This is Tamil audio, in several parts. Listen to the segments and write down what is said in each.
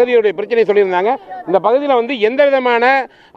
பகுதியுடைய பிரச்சனை சொல்லியிருந்தாங்க. இந்த பகுதியில் வந்து எந்த விதமான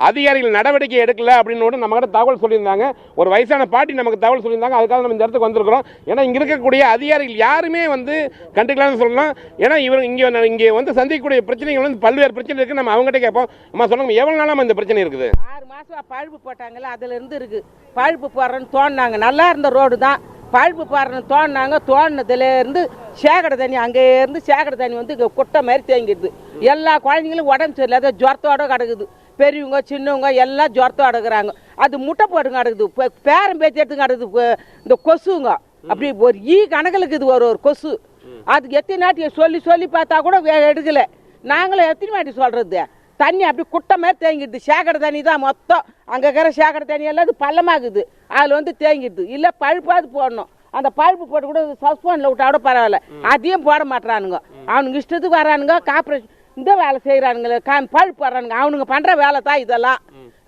அதிகாரிகள் நடவடிக்கை எடுக்கல அப்படின்னு நம்ம கிட்ட தகவல் சொல்லியிருந்தாங்க. ஒரு வயசான பாட்டி நமக்கு தகவல் சொல்லியிருந்தாங்க. அதுக்காக நம்ம இந்த இடத்துக்கு வந்திருக்கிறோம். ஏன்னா இங்கே இருக்கக்கூடிய அதிகாரிகள் யாருமே வந்து கண்டுக்கலாம்னு சொல்லலாம். ஏன்னா இவர் இங்கே இங்கே வந்து சந்திக்கக்கூடிய பிரச்சனைகள் வந்து பல்வேறு பிரச்சனை இருக்குது நம்ம அவங்ககிட்ட கேட்போம். நம்ம சொல்லுங்க எவ்வளோ நாளாக இந்த பிரச்சனை இருக்குது? ஆறு மாதம் பழுப்பு போட்டாங்கல்ல அதுலேருந்து இருக்குது பழுப்பு போடுறேன்னு தோணுனாங்க. நல்லா இருந்த ரோடு தான். பழுப்பு போடுறேன்னு தோணுனாங்க. தோணுனதுலேருந்து சேகட தண்ணி அங்கே இருந்து சேகட தண்ணி வந்து இங்க குட்டை மாதிரி தேங்கிடுது. எல்லா குழந்தைங்களும் உடம்பு சரியில்லாத ஜுரத்தோட கிடக்குது. பெரியவங்க சின்னவங்க எல்லாம் ஜுரத்தோட இருக்கிறாங்க அது முட்டை போட்டு கிடக்குது. பே- பேரம் பேச்சு எடுத்து கிடக்குது. இந்த கொசுங்க. அப்படி ஒரு ஈ கணக்கில் இருக்குது ஒரு ஒரு கொசு. அதுக்கு எத்தனை நாட்டி சொல்லி சொல்லி பார்த்தா கூட எடுக்கல. நாங்களும் எத்தனை வாட்டி சொல்றது? தண்ணி அப்படி குட்டை மாதிரி தேங்கிடுது. சேகர தண்ணி தான் மொத்தம். அங்கே இருக்கிற சேகர தண்ணி எல்லாம் அது பள்ளமாகுது. அதில் வந்து தேங்கிடுது. இல்லை பழுப்பாவது போடணும். அந்த பழுப்பு போட்டு கூட சஸ்பெண்டில் விட்டா கூட பரவாயில்ல. அதையும் போட மாட்டானுங்க அவனுங்க இஷ்டத்துக்கு வரானுங்க கார்பரேஷன் இந்த வேலை செய்கிறானுங்களே கா பழுப்பு வர்றானுங்க. அவனுங்க பண்ணுற வேலை தான் இதெல்லாம்.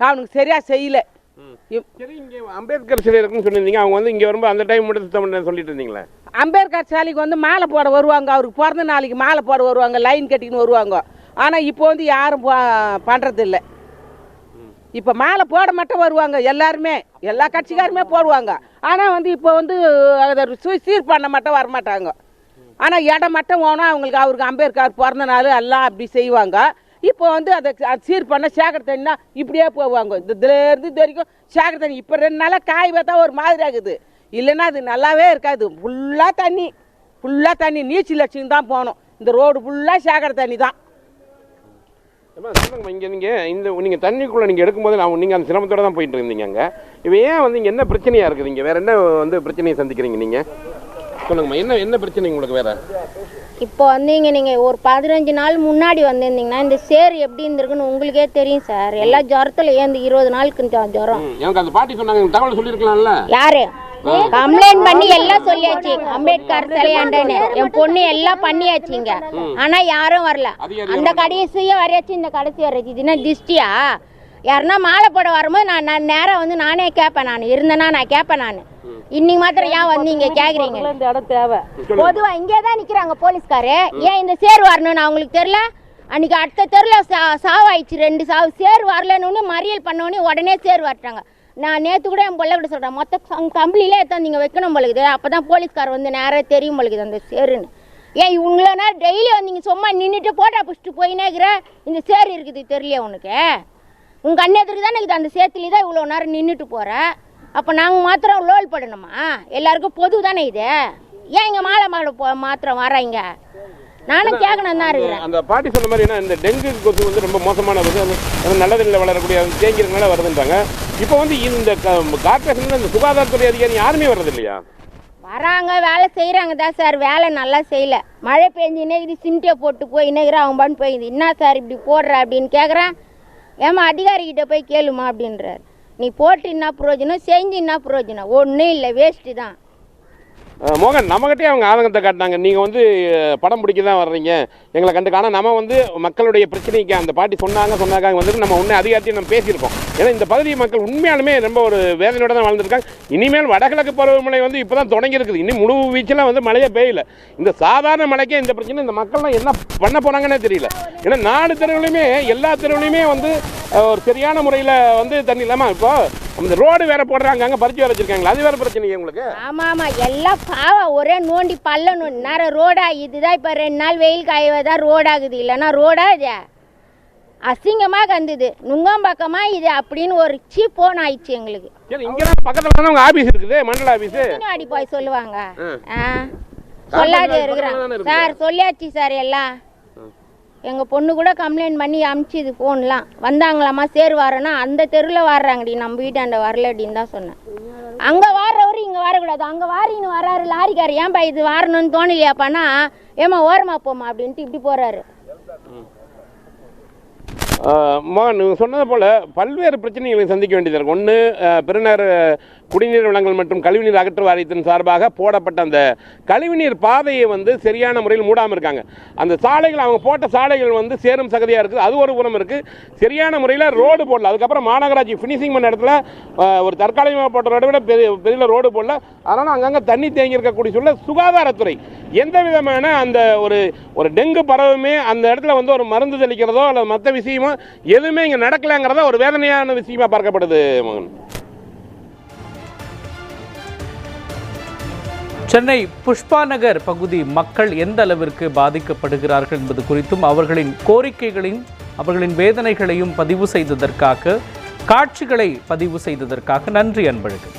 அவனுங்க சரியாக செய்யல. சரி இங்கே அம்பேத்கர் சிலை இருக்குன்னு சொல்லியிருந்தீங்க அவங்க வந்து இங்கே வரும்போது அந்த டைம் மட்டும் சுத்தம் சொல்லிட்டு இருந்தீங்களே? அம்பேத்கர் சாலைக்கு வந்து மாலை போட வருவாங்க. அவருக்கு பிறந்த நாளைக்கு மாலை போட வருவாங்க. லைன் கட்டிக்கின்னு வருவாங்க. ஆனால் இப்போ வந்து யாரும் பண்ணுறது இல்லை இப்போ மாலை போட மட்டும் வருவாங்க எல்லாருமே. எல்லா கட்சிக்காருமே போடுவாங்க. ஆனால் வந்து இப்போ வந்து அதை சு- சீர் பண்ண மட்டும் வரமாட்டாங்க. ஆனால் இடம் மட்டும் போனால் அவங்களுக்கு அவருக்கு அம்பேத்கர் பிறந்த நாள் எல்லாம் அப்படி செய்வாங்க. இப்போ வந்து அதை அது சீர் பண்ண சேகர தண்ணினா இப்படியே போவாங்க. இந்த இதுலேருந்து இது வரைக்கும் சேகர தண்ணி இப்போ ரெண்டு நாளாக காய் பார்த்தா ஒரு மாதிரி ஆகுது. இல்லைன்னா அது நல்லாவே இருக்காது. ஃபுல்லாக தண்ணி. ஃபுல்லாக தண்ணி. நீச்சல் லட்சம் தான் போகணும். இந்த ரோடு ஃபுல்லாக சேகர தண்ணி தான். சொல்லுங்கம்மா இங்கே நீங்கள் இந்த நீங்கள் தண்ணிக்குள்ளே நீங்கள் எடுக்கும்போது நான் நீங்கள் அந்த சிரமத்தோட தான் போயிட்டு இருந்தீங்க அங்கே. இப்போ ஏன் வந்து இங்கே என்ன பிரச்சனையாக இருக்குது இங்கே? வேறு என்ன வந்து பிரச்சனையை சந்திக்கிறீங்க நீங்கள் சொல்லுங்கம்மா என்ன என்ன பிரச்சனை உங்களுக்கு வேறு? இப்போ வந்தீங்க நீங்கள் ஒரு பதினஞ்சு நாள் முன்னாடி வந்திருந்தீங்கன்னா இந்த சேர் எப்படி இருந்திருக்குன்னு உங்களுக்கே தெரியும் சார். எல்லா ஜுரத்தில் ஏந்து இருபது நாளுக்கு இந்த ஜுரம். எனக்கு அந்த பாட்டி சொன்னாங்க தகவல் சொல்லியிருக்கலாம்ல. யாரு? கம்ப்ளைண்ட் பண்ணி எல்லாம் சொல்லியாச்சு. அம்பேத்கர் சிலையாண்டன்னு என் பொண்ணு எல்லாம் பண்ணியாச்சுங்க. ஆனா யாரும் வரல. அந்த கடைசியும் வரையாச்சு இந்த கடைசி வரையாச்சு. இதுனா திஷ்டியா? யாருன்னா மாலை போட வரும்போது நான் நான் நேரம் வந்து நானே கேட்பேன் நான். இருந்தேன்னா நான் கேட்பேன் நான். இன்னைக்கு மாத்திரம் ஏன் வந்து இங்க கேக்குறீங்க? இந்த இடம் தேவை. பொதுவா இங்கே தான் நிக்கிறாங்க போலீஸ்காரு. ஏன் இந்த சேர் வரணும்னு அவங்களுக்கு தெரியல? அன்னைக்கு அடுத்த தெருல சா சாவாயிடுச்சு. ரெண்டு சாவு சேர் வரலன்னு மறியல் பண்ணோடனே உடனே சேர் வரட்டாங்க. நான் நேற்று கூட என் பிள்ளை கூட சொல்கிறேன் மொத்த கம்பளியிலே எடுத்து நீங்கள் வைக்கணும் பொழுது அப்போ தான் போலீஸ்கார் வந்து நேராக தெரியும் பொழுது அந்த சேருன்னு. ஏன் இவங்கள நேரம் டெய்லி வந்து நீங்கள் சும்மா நின்றுட்டு போட்டா பிடிச்சிட்டு போயினே இருக்கிற இந்த சேர் இருக்குது தெரியல உனக்கு? உங்கள் கண்ணெதிருக்கு தானே இது அந்த சேத்துல தான் இவ்வளோ நேரம் நின்றுட்டு போகிற அப்போ நாங்கள் மாத்திரம் லோல் படணுமா? எல்லாருக்கும் பொது தானே இது? ஏன் இங்கே மாலை மாலை போ மாத்திரம் வராங்க நானும் கேட்கணும் தான் இருக்கிறேன். அந்த பாட்டி சொன்ன மாதிரி என்ன இந்த டெங்கு கொசு வந்து ரொம்ப மோசமான கொசு அது நல்ல தண்ணியில் வளரக்கூடிய தேங்கிறதுனால வருதுன்றாங்க. இப்போ வந்து இந்த கார்பரேஷன் இந்த சுகாதாரத்துறை அதிகாரி யாருமே வர்றது இல்லையா வராங்க வேலை செய்கிறாங்க தான் சார் வேலை நல்லா செய்யல. மழை பெஞ்சுனே இது சிம்டியை போட்டு போய் இன்னைக்கு அவன் பண்ணி போயிது என்ன சார் இப்படி போடுற அப்படின்னு கேட்குறேன் ஏமா அதிகாரிகிட்ட போய் கேளுமா அப்படின்றார். நீ போட்டு என்ன பிரயோஜனம் செஞ்சு என்ன பிரயோஜனம்? ஒன்றும் இல்லை வேஸ்ட்டு தான். மோகன் நம்மகிட்டே அவங்க ஆதங்கத்தை காட்டினாங்க. நீங்கள் வந்து படம் பிடிக்க தான் வர்றீங்க. எங்களை கண்டு ஆனால் நம்ம வந்து மக்களுடைய பிரச்சனைக்கு அந்த பாட்டி சொன்னாங்க சொன்னாங்க வந்துட்டு நம்ம ஒன்றே அதிகாரத்தையும் நம்ம பேசியிருக்கோம் ஏன்னா இந்த பகுதி மக்கள் உண்மையாலுமே ரொம்ப ஒரு வேதனையோட தான் வாழ்ந்துருக்காங்க. இனிமேல் வடகிழக்கு பருவமழை வந்து இப்போ தான் தொடங்கியிருக்குது. இன்னும் முழு வீச்சில் வந்து மழையே பெய்யல. இந்த சாதாரண மழைக்கே இந்த பிரச்சனை இந்த மக்கள்லாம் என்ன பண்ண போகிறாங்கன்னே தெரியல. ஏன்னா நாலு தெருவுலையுமே எல்லா தெருவுலையுமே வந்து ஒரு சரியான முறையில் வந்து தண்ணி இல்லாமல் இப்போ அந்த ரோடு வேற போடுறாங்க அங்கே பறிச்சு வேற வச்சிருக்காங்களா அது வேற பிரச்சனை உங்களுக்கு? ஆமாம் ஆமாம் எல்லாம் பாவம் ஒரே நோண்டி பல்ல நோண்டி. நேரம் ரோடா இதுதான் இப்போ ரெண்டு நாள் வெயில் காயவதா ரோடாகுது இல்லைன்னா ரோடா இது? அசிங்கமாக கந்தது. நுங்கம்பாக்கமாக இது அப்படின்னு ஒரு சீப் போன் ஆயிடுச்சு எங்களுக்கு. இங்கே பக்கத்தில் தானே உங்கள் ஆஃபீஸ் இருக்குது மண்டல ஆஃபீஸு பின்னாடி போய் சொல்லுவாங்க. சொல்லாது இருக்கிறாங்க. சார் சொல்லியாச்சு சார் எல்லாம். எங்கள் பொண்ணு கூட கம்ப்ளைண்ட் பண்ணி அமுச்சிது ஃபோன்லாம் வந்தாங்களாம்மா சேர் வரேன்னா அந்த தெருவில் வர்றாங்கடி நம்ம வீட்டாண்ட வரலடின்னு தான் சொன்னேன். அங்கே வாடுறவர் இங்கே வரக்கூடாது. அங்கே வாரின்னு வராரு லாரிக்கார் ஏன்பா இது வாரணும்னு தோணலையாப்பானா ஏமா ஓரமா போமா அப்படின்ட்டு இப்படி போகிறாரு மா நீங்கள் சொன்னது போல் பல்வேறு பிரச்சனைகளை சந்திக்க வேண்டியது இருக்கும் ஒன்று பெருநர் குடிநீர் வளங்கள் மற்றும் கழிவுநீர் அகற்று வாரியத்தின் சார்பாக போடப்பட்ட அந்த கழிவுநீர் பாதையை வந்து சரியான முறையில் மூடாமல் இருக்காங்க. அந்த சாலைகள் அவங்க போட்ட சாலைகள் வந்து சேரும் சகதியாக இருக்குது. அது ஒரு புறம் இருக்குது சரியான முறையில் ரோடு போடல. அதுக்கப்புறம் மாநகராட்சி ஃபினிஷிங் பண்ண இடத்துல ஒரு தற்காலிகமாக போட்ட ரோட விட பெரிய பெரிய ரோடு போடல. அதனால் அங்கங்கே தண்ணி தேங்கி இருக்கக்கூடிய சொல்ல சுகாதாரத்துறை எந்த விதமான அந்த ஒரு ஒரு டெங்கு பரவுமே அந்த இடத்துல வந்து ஒரு மருந்து தெளிக்கிறதோ அல்லது மற்ற விஷயமோ எதுவுமே இங்கே நடக்கலைங்கிறத ஒரு வேதனையான விஷயமா பார்க்கப்படுது மகன். சென்னை புஷ்பா நகர் பகுதி மக்கள் எந்த அளவிற்கு பாதிக்கப்படுகிறார்கள் என்பது குறித்தும் அவர்களின் கோரிக்கைகளின் அவர்களின் வேதனைகளையும் பதிவு செய்ததற்காக காட்சிகளை பதிவு செய்ததற்காக நன்றி அன்பழகு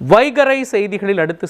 வைகரை செய்திகளில் அடுத்து